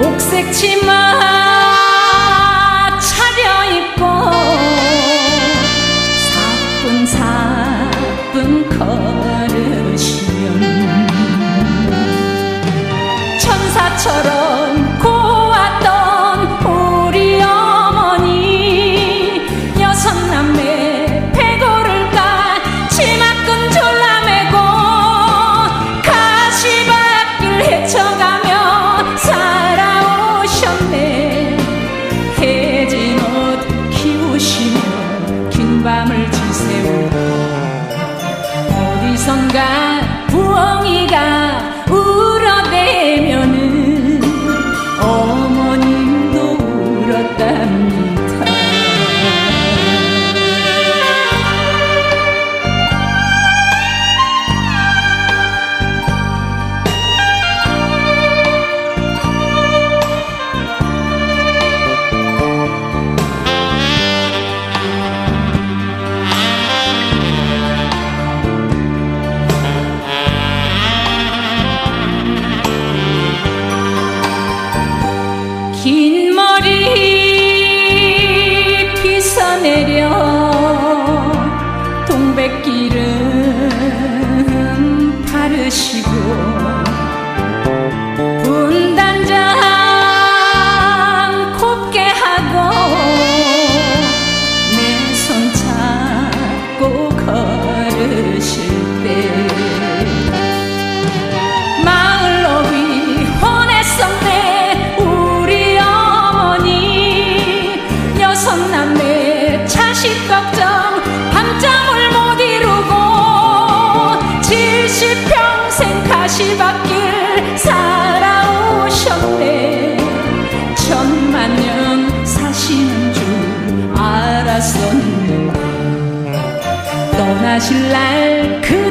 옥색 치마. 밤을 지새우고 어디선가 드시고 시밭길 살아오셨대. 천만 년 사시는 줄 알았었는데. 떠나실 날그